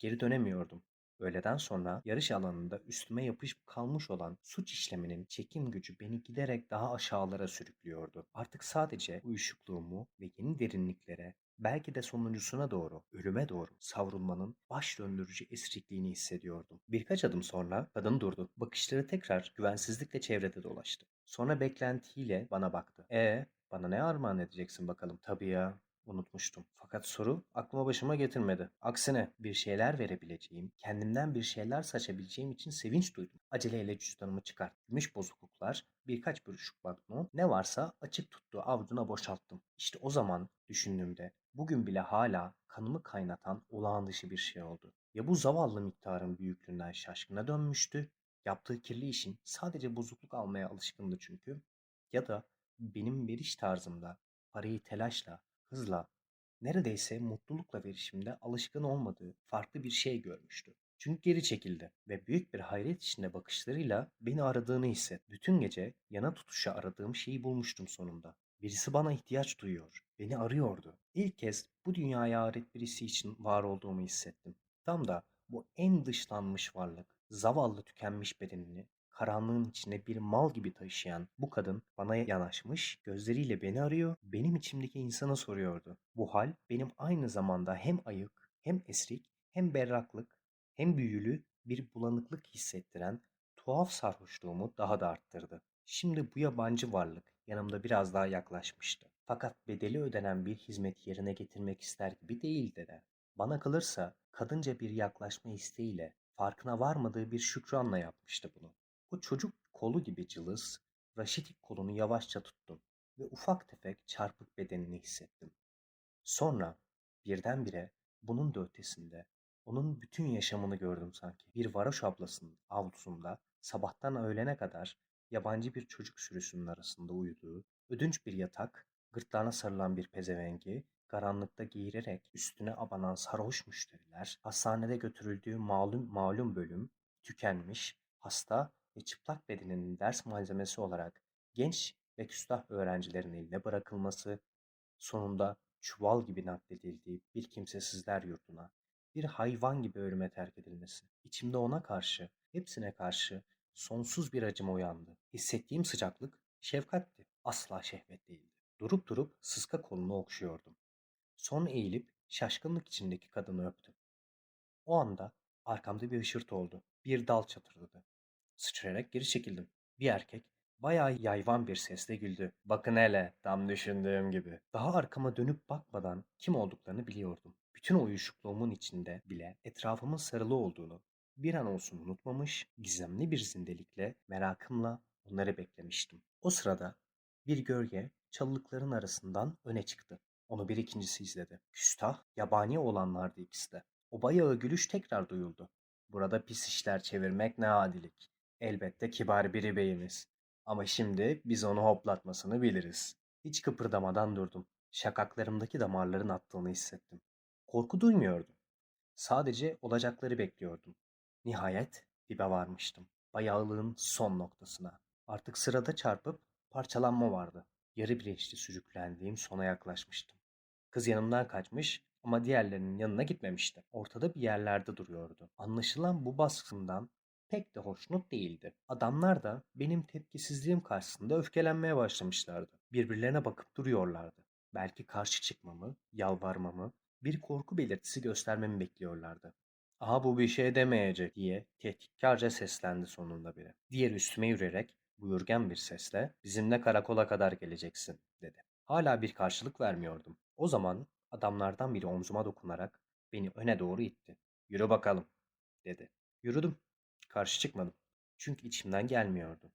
Geri dönemiyordum. Öğleden sonra yarış alanında üstüme yapışıp kalmış olan suç işleminin çekim gücü beni giderek daha aşağılara sürüklüyordu. Artık sadece uyuşukluğumu ve yeni derinliklere, belki de sonuncusuna doğru, ölüme doğru savrulmanın baş döndürücü esrikliğini hissediyordum. Birkaç adım sonra kadın durdu. Bakışları tekrar güvensizlikle çevrede dolaştı. Sonra beklentiyle bana baktı. E bana ne armağan edeceksin bakalım? Tabii ya, unutmuştum. Fakat soru aklıma başıma getirmedi. Aksine bir şeyler verebileceğim, kendimden bir şeyler saçabileceğim için sevinç duydum. Aceleyle cüzdanımı çıkart. Gümüş bozukluklar, birkaç buruşuk banknot, ne varsa açık tuttuğu avucuna boşalttım. İşte o zaman düşündüğümde bugün bile hala kanımı kaynatan olağan dışı bir şey oldu. Ya bu zavallı miktarın büyüklüğünden şaşkına dönmüştü, yaptığı kirli işin sadece bozukluk almaya alışkındı çünkü, ya da benim veriş tarzımda parayı telaşla, hızla, neredeyse mutlulukla verişimde alışkın olmadığı farklı bir şey görmüştü. Çünkü geri çekildi ve büyük bir hayret içinde bakışlarıyla beni aradığını hissetti. Bütün gece yana tutuşa aradığım şeyi bulmuştum sonunda. Birisi bana ihtiyaç duyuyor, beni arıyordu. İlk kez bu dünyaya ait birisi için var olduğumu hissettim. Tam da bu en dışlanmış varlık, zavallı tükenmiş bedenini karanlığın içinde bir mal gibi taşıyan bu kadın bana yanaşmış, gözleriyle beni arıyor, benim içimdeki insana soruyordu. Bu hal benim aynı zamanda hem ayık, hem esrik, hem berraklık, hem büyülü bir bulanıklık hissettiren tuhaf sarhoşluğumu daha da arttırdı. Şimdi bu yabancı varlık yanımda biraz daha yaklaşmıştı. Fakat bedeli ödenen bir hizmet yerine getirmek ister gibi değildi de. Bana kalırsa kadınca bir yaklaşma isteğiyle farkına varmadığı bir şükranla yapmıştı bunu. O çocuk kolu gibi cılız, raşitik kolunu yavaşça tuttum ve ufak tefek çarpık bedenini hissettim. Sonra birdenbire bunun da ötesinde onun bütün yaşamını gördüm sanki. Bir varoş ablasının avlusunda sabahtan öğlene kadar yabancı bir çocuk sürüsünün arasında uyuduğu, ödünç bir yatak, gırtlağına sarılan bir pezevengi, karanlıkta giyirerek üstüne abanan sarhoş müşteriler, hastanede götürüldüğü malum malum bölüm, tükenmiş, hasta ve çıplak bedeninin ders malzemesi olarak genç ve küstah öğrencilerin eline bırakılması, sonunda çuval gibi nakledildiği bir kimsesizler yurduna, bir hayvan gibi ölüme terk edilmesi. İçimde ona karşı, hepsine karşı sonsuz bir acıma uyandı. Hissettiğim sıcaklık şefkatti, asla şehvet değildi. Durup durup sıska kolunu okşuyordum. Son eğilip şaşkınlık içindeki kadını öptüm. O anda arkamda bir hışırtı oldu. Bir dal çatırdadı. Sıçrayarak geri çekildim. Bir erkek bayağı yayvan bir sesle güldü. Bakın hele tam düşündüğüm gibi. Daha arkama dönüp bakmadan kim olduklarını biliyordum. Bütün uyuşukluğumun içinde bile etrafımın sarılı olduğunu bir an olsun unutmamış, gizemli bir zindelikle, merakımla onları beklemiştim. O sırada bir gölge çalılıkların arasından öne çıktı. Onu bir ikincisi izledi. Küstah, yabani olanlardı ikisi de. O bayağı gülüş tekrar duyuldu. Burada pis işler çevirmek ne adilik. Elbette kibar biri beyimiz. Ama şimdi biz onu hoplatmasını biliriz. Hiç kıpırdamadan durdum. Şakaklarımdaki damarların attığını hissettim. Korku duymuyordum. Sadece olacakları bekliyordum. Nihayet dibe varmıştım. Bayağılığın son noktasına. Artık sırada çarpıp parçalanma vardı. Yarı bilinçli sürüklendiğim sona yaklaşmıştım. Kız yanımdan kaçmış ama diğerlerinin yanına gitmemişti. Ortada bir yerlerde duruyordu. Anlaşılan bu baskından pek de hoşnut değildi. Adamlar da benim tepkisizliğim karşısında öfkelenmeye başlamışlardı. Birbirlerine bakıp duruyorlardı. Belki karşı çıkmamı, yalvarmamı, bir korku belirtisi göstermemi bekliyorlardı. Aha bu bir şey demeyecek diye tehditkarca seslendi sonunda biri. Diğer üstüme yürüyerek buyurgen bir sesle bizimle karakola kadar geleceksin dedi. Hala bir karşılık vermiyordum. O zaman adamlardan biri omzuma dokunarak beni öne doğru itti. Yürü bakalım dedi. Yürüdüm. Karşı çıkmadım. Çünkü içimden gelmiyordu.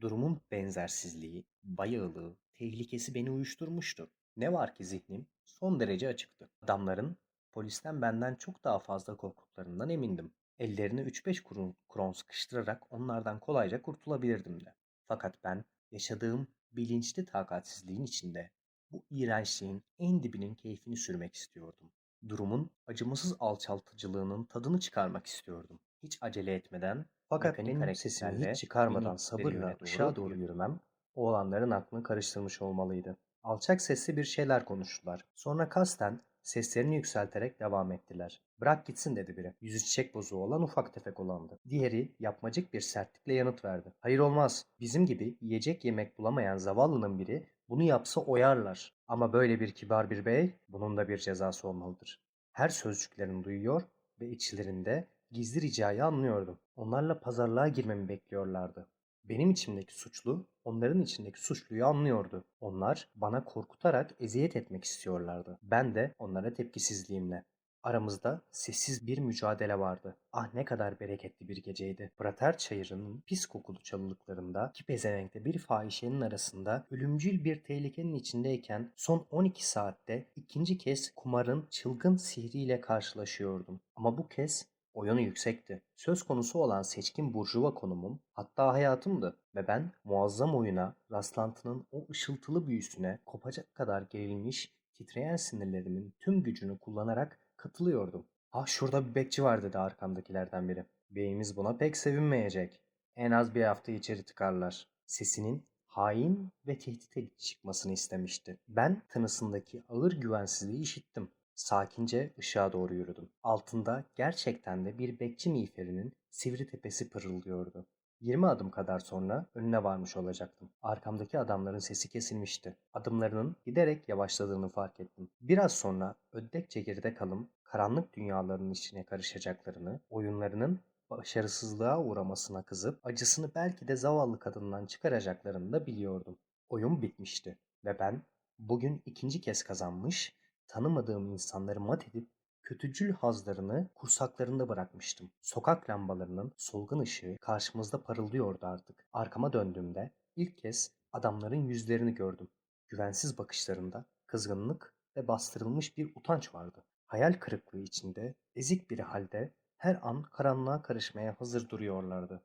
Durumun benzersizliği, bayağılığı, tehlikesi beni uyuşturmuştu. Ne var ki zihnim son derece açıktı. Adamların polisten benden çok daha fazla korktuklarından emindim. Ellerine 3-5 kurun kron sıkıştırarak onlardan kolayca kurtulabilirdim de. Fakat ben yaşadığım bilinçli takatsizliğin içinde bu iğrençliğin en dibinin keyfini sürmek istiyordum. Durumun acımasız alçaltıcılığının tadını çıkarmak istiyordum. Hiç acele etmeden fakat benim sesimi hiç çıkarmadan sabırla ışığa doğru yürümem oğlanların aklını karıştırmış olmalıydı. Alçak sesli bir şeyler konuştular. Sonra kasten seslerini yükselterek devam ettiler. Bırak gitsin dedi biri. Yüzü çiçek bozuğu olan ufak tefek olandı. Diğeri yapmacık bir sertlikle yanıt verdi. Hayır olmaz. Bizim gibi yiyecek yemek bulamayan zavallının biri bunu yapsa oyarlar. Ama böyle bir kibar bir bey bunun da bir cezası olmalıdır. Her sözcüklerini duyuyor ve içlerinde gizli ricayı anlıyordum. Onlarla pazarlığa girmemi bekliyorlardı. Benim içimdeki suçlu, onların içindeki suçluyu anlıyordu. Onlar bana korkutarak eziyet etmek istiyorlardı. Ben de onlara tepkisizliğimle. Aramızda sessiz bir mücadele vardı. Ah ne kadar bereketli bir geceydi. Prater çayırının pis kokulu çalılıklarında iki pezevenkte bir fahişenin arasında ölümcül bir tehlikenin içindeyken son 12 saatte ikinci kez kumarın çılgın sihriyle karşılaşıyordum. Ama bu kez oyunu yüksekti. Söz konusu olan seçkin burjuva konumum hatta hayatımdı ve ben muazzam oyuna, rastlantının o ışıltılı büyüsüne kopacak kadar gerilmiş, titreyen sinirlerimin tüm gücünü kullanarak katılıyordum. Ah şurada bir bekçi var dedi arkamdakilerden biri. Beyimiz buna pek sevinmeyecek. En az bir hafta içeri tıkarlar. Sesinin hain ve tehdit edici çıkmasını istemişti. Ben tınısındaki ağır güvensizliği işittim. Sakince ışığa doğru yürüdüm. Altında gerçekten de bir bekçi miğferinin sivri tepesi pırıldıyordu. 20 adım kadar sonra önüne varmış olacaktım. Arkamdaki adamların sesi kesilmişti. Adımlarının giderek yavaşladığını fark ettim. Biraz sonra öddekçe geride kalım, karanlık dünyalarının içine karışacaklarını, oyunlarının başarısızlığa uğramasına kızıp acısını belki de zavallı kadından çıkaracaklarını da biliyordum. Oyun bitmişti ve ben bugün ikinci kez kazanmış, tanımadığım insanları mat edip kötücül hazlarını kursaklarında bırakmıştım. Sokak lambalarının solgun ışığı karşımızda parıldıyordu artık. Arkama döndüğümde ilk kez adamların yüzlerini gördüm. Güvensiz bakışlarında kızgınlık ve bastırılmış bir utanç vardı. Hayal kırıklığı içinde, ezik bir halde her an karanlığa karışmaya hazır duruyorlardı.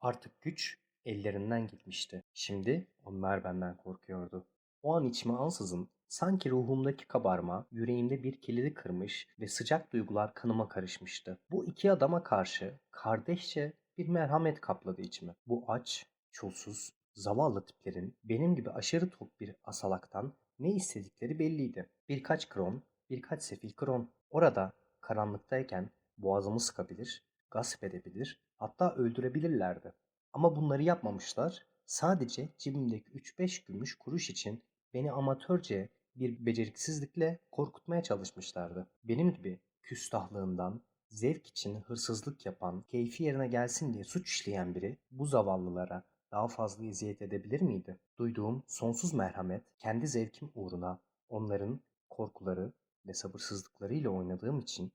Artık güç ellerinden gitmişti. Şimdi onlar benden korkuyordu. O an içime ansızın sanki ruhumdaki kabarma yüreğimde bir kilidi kırmış ve sıcak duygular kanıma karışmıştı. Bu iki adama karşı kardeşçe bir merhamet kapladı içimi. Bu aç, çulsuz, zavallı tiplerin benim gibi aşırı tok bir asalaktan ne istedikleri belliydi. Birkaç kron, birkaç sefil kron. Orada karanlıktayken boğazımı sıkabilir, gasp edebilir, hatta öldürebilirlerdi. Ama bunları yapmamışlar. Sadece cebimdeki 3-5 gümüş kuruş için beni amatörce bir beceriksizlikle korkutmaya çalışmışlardı. Benim gibi küstahlığından, zevk için hırsızlık yapan, keyfi yerine gelsin diye suç işleyen biri bu zavallılara daha fazla eziyet edebilir miydi? Duyduğum sonsuz merhamet, kendi zevkim uğruna onların korkuları ve sabırsızlıklarıyla oynadığım için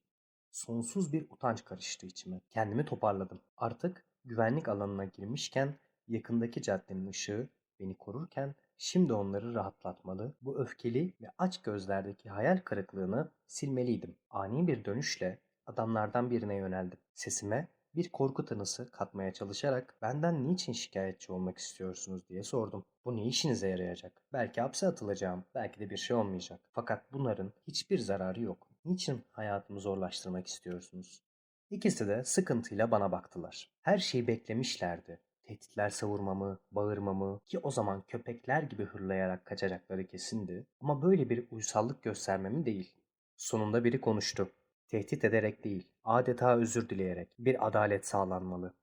sonsuz bir utanç karıştı içime. Kendimi toparladım. Artık güvenlik alanına girmişken yakındaki caddenin ışığı beni korurken Şimdi onları rahatlatmalı, bu öfkeli ve aç gözlerdeki hayal kırıklığını silmeliydim. Ani bir dönüşle adamlardan birine yöneldim. Sesime bir korku tınısı katmaya çalışarak benden niçin şikayetçi olmak istiyorsunuz diye sordum. Bu ne işinize yarayacak? Belki hapse atılacağım, belki de bir şey olmayacak. Fakat bunların hiçbir zararı yok. Niçin hayatımı zorlaştırmak istiyorsunuz? İkisi de sıkıntıyla bana baktılar. Her şeyi beklemişlerdi tehditler savurmamı, bağırmamı ki o zaman köpekler gibi hırlayarak kaçacakları kesindi ama böyle bir uysallık göstermemi değil. Sonunda biri konuştu. Tehdit ederek değil, adeta özür dileyerek bir adalet sağlanmalı.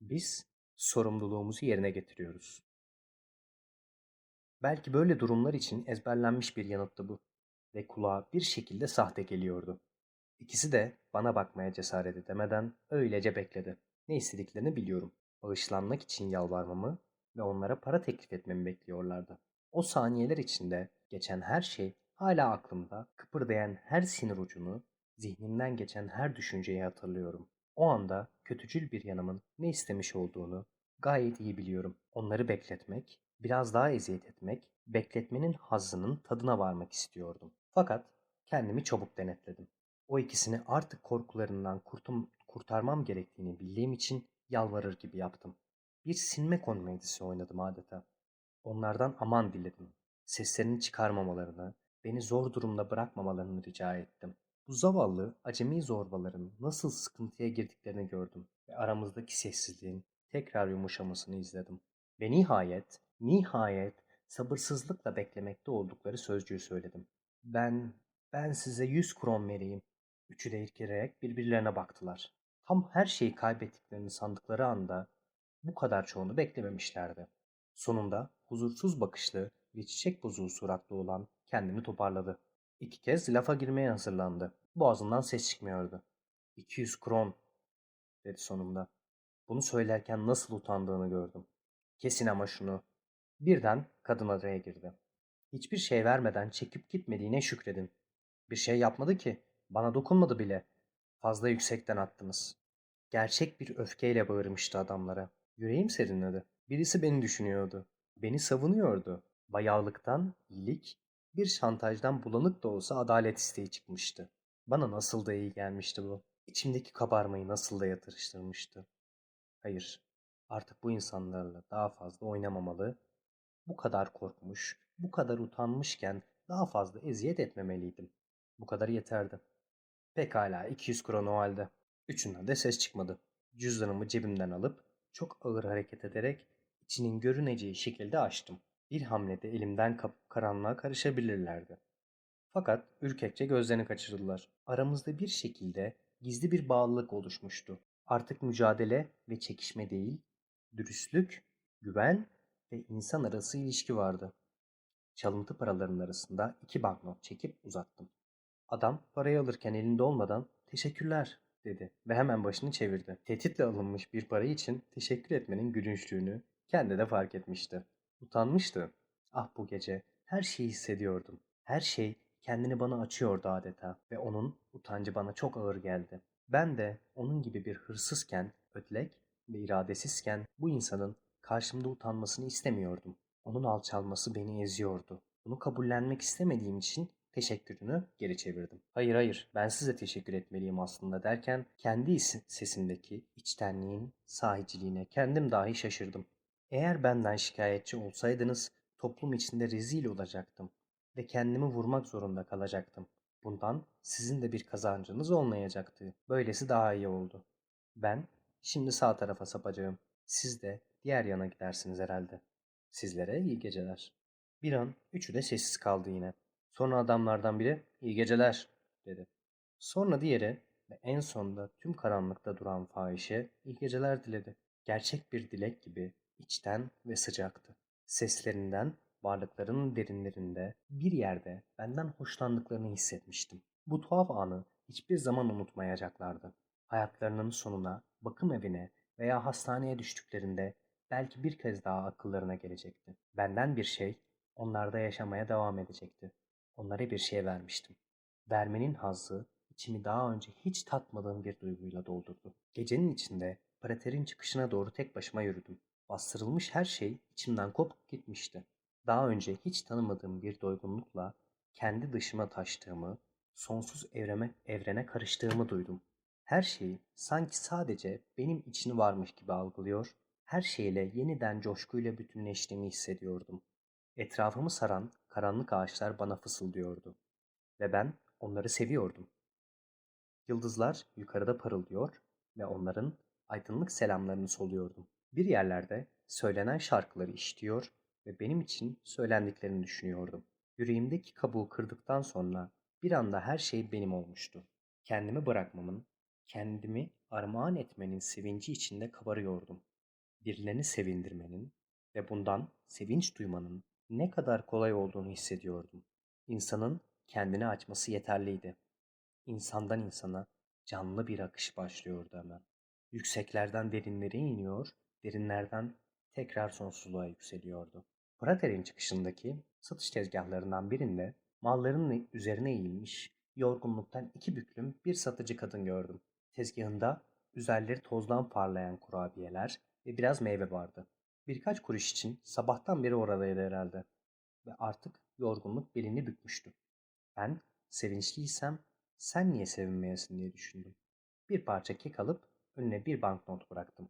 Biz sorumluluğumuzu yerine getiriyoruz. Belki böyle durumlar için ezberlenmiş bir yanıttı bu ve kulağa bir şekilde sahte geliyordu. İkisi de bana bakmaya cesaret edemeden öylece bekledi. Ne istediklerini biliyorum bağışlanmak için yalvarmamı ve onlara para teklif etmemi bekliyorlardı. O saniyeler içinde geçen her şey hala aklımda, kıpırdayan her sinir ucunu, zihnimden geçen her düşünceyi hatırlıyorum. O anda kötücül bir yanımın ne istemiş olduğunu gayet iyi biliyorum. Onları bekletmek, biraz daha eziyet etmek, bekletmenin hazzının tadına varmak istiyordum. Fakat kendimi çabuk denetledim. O ikisini artık korkularından kurtum, kurtarmam gerektiğini bildiğim için Yalvarır gibi yaptım. Bir sinme komedisi oynadım adeta. Onlardan aman diledim. Seslerini çıkarmamalarını, beni zor durumda bırakmamalarını rica ettim. Bu zavallı, acemi zorbaların nasıl sıkıntıya girdiklerini gördüm ve aramızdaki sessizliğin tekrar yumuşamasını izledim. Ve nihayet, nihayet sabırsızlıkla beklemekte oldukları sözcüğü söyledim. Ben, ben size yüz kron vereyim. Üçü de irkilerek birbirlerine baktılar. Tam her şeyi kaybettiklerini sandıkları anda bu kadar çoğunu beklememişlerdi. Sonunda huzursuz bakışlı ve çiçek bozuğu suratlı olan kendini toparladı. İki kez lafa girmeye hazırlandı. Boğazından ses çıkmıyordu. 200 kron dedi sonunda. Bunu söylerken nasıl utandığını gördüm. Kesin ama şunu. Birden kadın araya girdi. Hiçbir şey vermeden çekip gitmediğine şükredin. Bir şey yapmadı ki. Bana dokunmadı bile. Fazla yüksekten attınız. Gerçek bir öfkeyle bağırmıştı adamlara. Yüreğim serinledi. Birisi beni düşünüyordu. Beni savunuyordu. Bayağılıktan iyilik, bir şantajdan bulanık da olsa adalet isteği çıkmıştı. Bana nasıl da iyi gelmişti bu. İçimdeki kabarmayı nasıl da yatırıştırmıştı. Hayır, artık bu insanlarla daha fazla oynamamalı. Bu kadar korkmuş, bu kadar utanmışken daha fazla eziyet etmemeliydim. Bu kadar yeterdi. Pekala 200 kron o halde. Üçünden de ses çıkmadı. Cüzdanımı cebimden alıp çok ağır hareket ederek içinin görüneceği şekilde açtım. Bir hamlede elimden kapıp karanlığa karışabilirlerdi. Fakat ürkekçe gözlerini kaçırdılar. Aramızda bir şekilde gizli bir bağlılık oluşmuştu. Artık mücadele ve çekişme değil, dürüstlük, güven ve insan arası ilişki vardı. Çalıntı paraların arasında iki banknot çekip uzattım. Adam parayı alırken elinde olmadan teşekkürler dedi ve hemen başını çevirdi. Tehditle alınmış bir para için teşekkür etmenin gülünçlüğünü kendi de fark etmişti. Utanmıştı. Ah bu gece her şeyi hissediyordum. Her şey kendini bana açıyordu adeta ve onun utancı bana çok ağır geldi. Ben de onun gibi bir hırsızken, ötlek ve iradesizken bu insanın karşımda utanmasını istemiyordum. Onun alçalması beni eziyordu. Bunu kabullenmek istemediğim için teşekkürünü geri çevirdim. Hayır hayır ben size teşekkür etmeliyim aslında derken kendi sesimdeki içtenliğin sahiciliğine kendim dahi şaşırdım. Eğer benden şikayetçi olsaydınız toplum içinde rezil olacaktım ve kendimi vurmak zorunda kalacaktım. Bundan sizin de bir kazancınız olmayacaktı. Böylesi daha iyi oldu. Ben şimdi sağ tarafa sapacağım. Siz de diğer yana gidersiniz herhalde. Sizlere iyi geceler. Bir an üçü de sessiz kaldı yine. Sonra adamlardan biri iyi geceler dedi. Sonra diğeri ve en sonunda tüm karanlıkta duran fahişe iyi geceler diledi. Gerçek bir dilek gibi içten ve sıcaktı. Seslerinden varlıklarının derinlerinde bir yerde benden hoşlandıklarını hissetmiştim. Bu tuhaf anı hiçbir zaman unutmayacaklardı. Hayatlarının sonuna, bakım evine veya hastaneye düştüklerinde belki bir kez daha akıllarına gelecekti. Benden bir şey onlarda yaşamaya devam edecekti. Onlara bir şey vermiştim. Vermenin hazzı içimi daha önce hiç tatmadığım bir duyguyla doldurdu. Gecenin içinde praterin çıkışına doğru tek başıma yürüdüm. Bastırılmış her şey içimden kopup gitmişti. Daha önce hiç tanımadığım bir doygunlukla kendi dışıma taştığımı, sonsuz evreme, evrene karıştığımı duydum. Her şeyi sanki sadece benim için varmış gibi algılıyor, her şeyle yeniden coşkuyla bütünleştiğimi hissediyordum. Etrafımı saran karanlık ağaçlar bana fısıldıyordu ve ben onları seviyordum. Yıldızlar yukarıda parıldıyor ve onların aydınlık selamlarını soluyordum. Bir yerlerde söylenen şarkıları işitiyor ve benim için söylendiklerini düşünüyordum. Yüreğimdeki kabuğu kırdıktan sonra bir anda her şey benim olmuştu. Kendimi bırakmamın, kendimi armağan etmenin sevinci içinde kabarıyordum. Birilerini sevindirmenin ve bundan sevinç duymanın ne kadar kolay olduğunu hissediyordum. İnsanın kendini açması yeterliydi. İnsandan insana canlı bir akış başlıyordu hemen. Yükseklerden derinlere iniyor, derinlerden tekrar sonsuzluğa yükseliyordu. Prater'in çıkışındaki satış tezgahlarından birinde malların üzerine eğilmiş, yorgunluktan iki büklüm bir satıcı kadın gördüm. Tezgahında üzerleri tozdan parlayan kurabiyeler ve biraz meyve vardı. Birkaç kuruş için sabahtan beri oradaydı herhalde. Ve artık yorgunluk belini bükmüştü. Ben sevinçliysem sen niye sevinmeyesin diye düşündüm. Bir parça kek alıp önüne bir banknot bıraktım.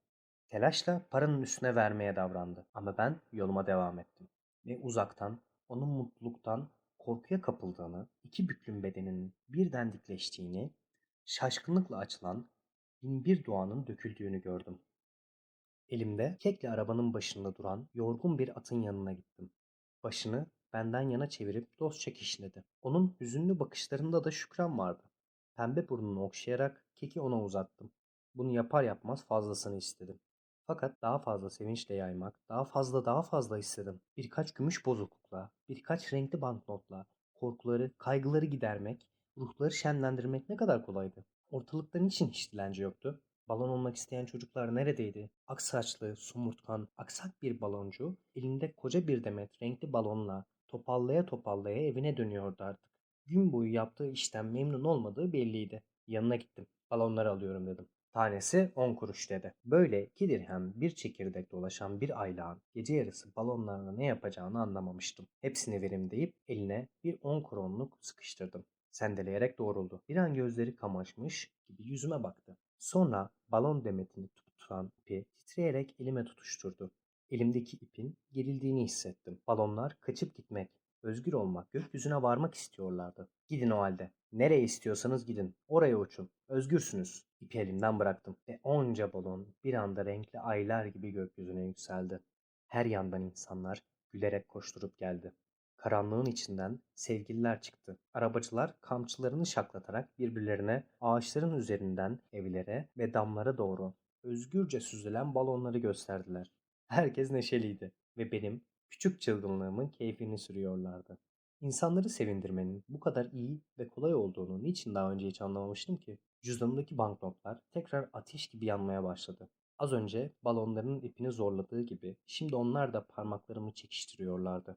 Telaşla paranın üstüne vermeye davrandı ama ben yoluma devam ettim. Ve uzaktan onun mutluluktan korkuya kapıldığını, iki büklüm bedeninin birden dikleştiğini, şaşkınlıkla açılan bin bir doğanın döküldüğünü gördüm. Elimde kekle arabanın başında duran yorgun bir atın yanına gittim. Başını benden yana çevirip dostça kişnedi. Onun hüzünlü bakışlarında da şükran vardı. Pembe burnunu okşayarak keki ona uzattım. Bunu yapar yapmaz fazlasını istedim. Fakat daha fazla sevinçle yaymak, daha fazla daha fazla istedim. Birkaç gümüş bozuklukla, birkaç renkli banknotla, korkuları, kaygıları gidermek, ruhları şenlendirmek ne kadar kolaydı. Ortalıkta niçin hiç dilenci yoktu? Balon olmak isteyen çocuklar neredeydi? Aksaçlı, somurtkan, aksak bir baloncu elinde koca bir demet renkli balonla topallaya topallaya evine dönüyordu artık. Gün boyu yaptığı işten memnun olmadığı belliydi. Yanına gittim. Balonları alıyorum dedim. Tanesi 10 kuruş dedi. Böyle iki dirhem bir çekirdek dolaşan bir aylağın gece yarısı balonlarla ne yapacağını anlamamıştım. Hepsini verim deyip eline bir 10 kronluk sıkıştırdım. Sendeleyerek doğruldu. Bir an gözleri kamaşmış gibi yüzüme baktı. Sonra balon demetini tutan ipi titreyerek elime tutuşturdu. Elimdeki ipin gerildiğini hissettim. Balonlar kaçıp gitmek, özgür olmak, gökyüzüne varmak istiyorlardı. Gidin o halde. Nereye istiyorsanız gidin. Oraya uçun. Özgürsünüz. İpi elimden bıraktım ve onca balon bir anda renkli aylar gibi gökyüzüne yükseldi. Her yandan insanlar gülerek koşturup geldi. Karanlığın içinden sevgililer çıktı. Arabacılar kamçılarını şaklatarak birbirlerine ağaçların üzerinden evlere ve damlara doğru özgürce süzülen balonları gösterdiler. Herkes neşeliydi ve benim küçük çılgınlığımın keyfini sürüyorlardı. İnsanları sevindirmenin bu kadar iyi ve kolay olduğunu niçin daha önce hiç anlamamıştım ki? Cüzdanımdaki banknotlar tekrar ateş gibi yanmaya başladı. Az önce balonların ipini zorladığı gibi şimdi onlar da parmaklarımı çekiştiriyorlardı.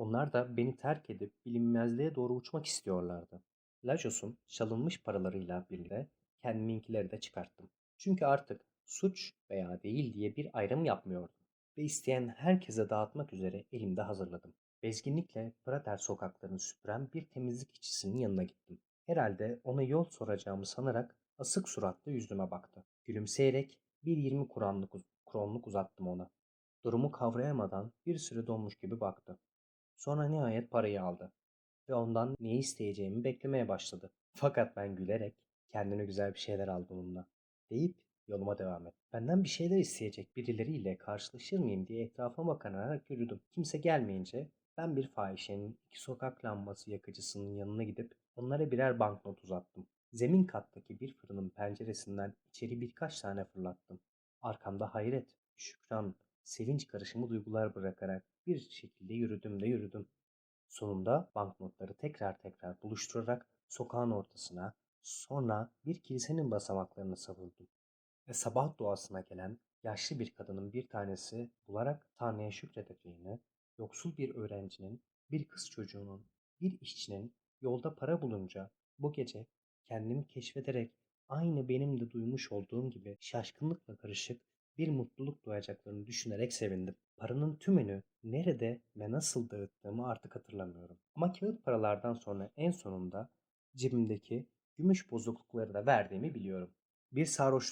Onlar da beni terk edip bilinmezliğe doğru uçmak istiyorlardı. Lajos'un çalınmış paralarıyla birlikte kendiminkileri de çıkarttım. Çünkü artık suç veya değil diye bir ayrım yapmıyordum ve isteyen herkese dağıtmak üzere elimde hazırladım. Bezginlikle Prater sokaklarını süpüren bir temizlik işçisinin yanına gittim. Herhalde ona yol soracağımı sanarak asık suratlı yüzüme baktı. Gülümseyerek bir yirmi kuranlık, kronluk uzattım ona. Durumu kavrayamadan bir süre donmuş gibi baktı. Sonra nihayet parayı aldı ve ondan ne isteyeceğimi beklemeye başladı. Fakat ben gülerek kendine güzel bir şeyler al bununla deyip yoluma devam et. Benden bir şeyler isteyecek birileriyle karşılaşır mıyım diye etrafıma bakanarak yürüdüm. Kimse gelmeyince ben bir fahişenin iki sokak lambası yakıcısının yanına gidip onlara birer banknot uzattım. Zemin kattaki bir fırının penceresinden içeri birkaç tane fırlattım. Arkamda hayret, şükran, sevinç karışımı duygular bırakarak bir şekilde yürüdüm de yürüdüm. Sonunda banknotları tekrar tekrar buluşturarak sokağın ortasına, sonra bir kilisenin basamaklarına savurdum. Ve sabah duasına gelen yaşlı bir kadının bir tanesi bularak Tanrı'ya şükredeceğini, yoksul bir öğrencinin, bir kız çocuğunun, bir işçinin yolda para bulunca bu gece kendimi keşfederek aynı benim de duymuş olduğum gibi şaşkınlıkla karışık bir mutluluk duyacaklarını düşünerek sevindim. Paranın tümünü nerede ve nasıl dağıttığımı artık hatırlamıyorum. Ama kağıt paralardan sonra en sonunda cebimdeki gümüş bozuklukları da verdiğimi biliyorum. Bir sarhoşluk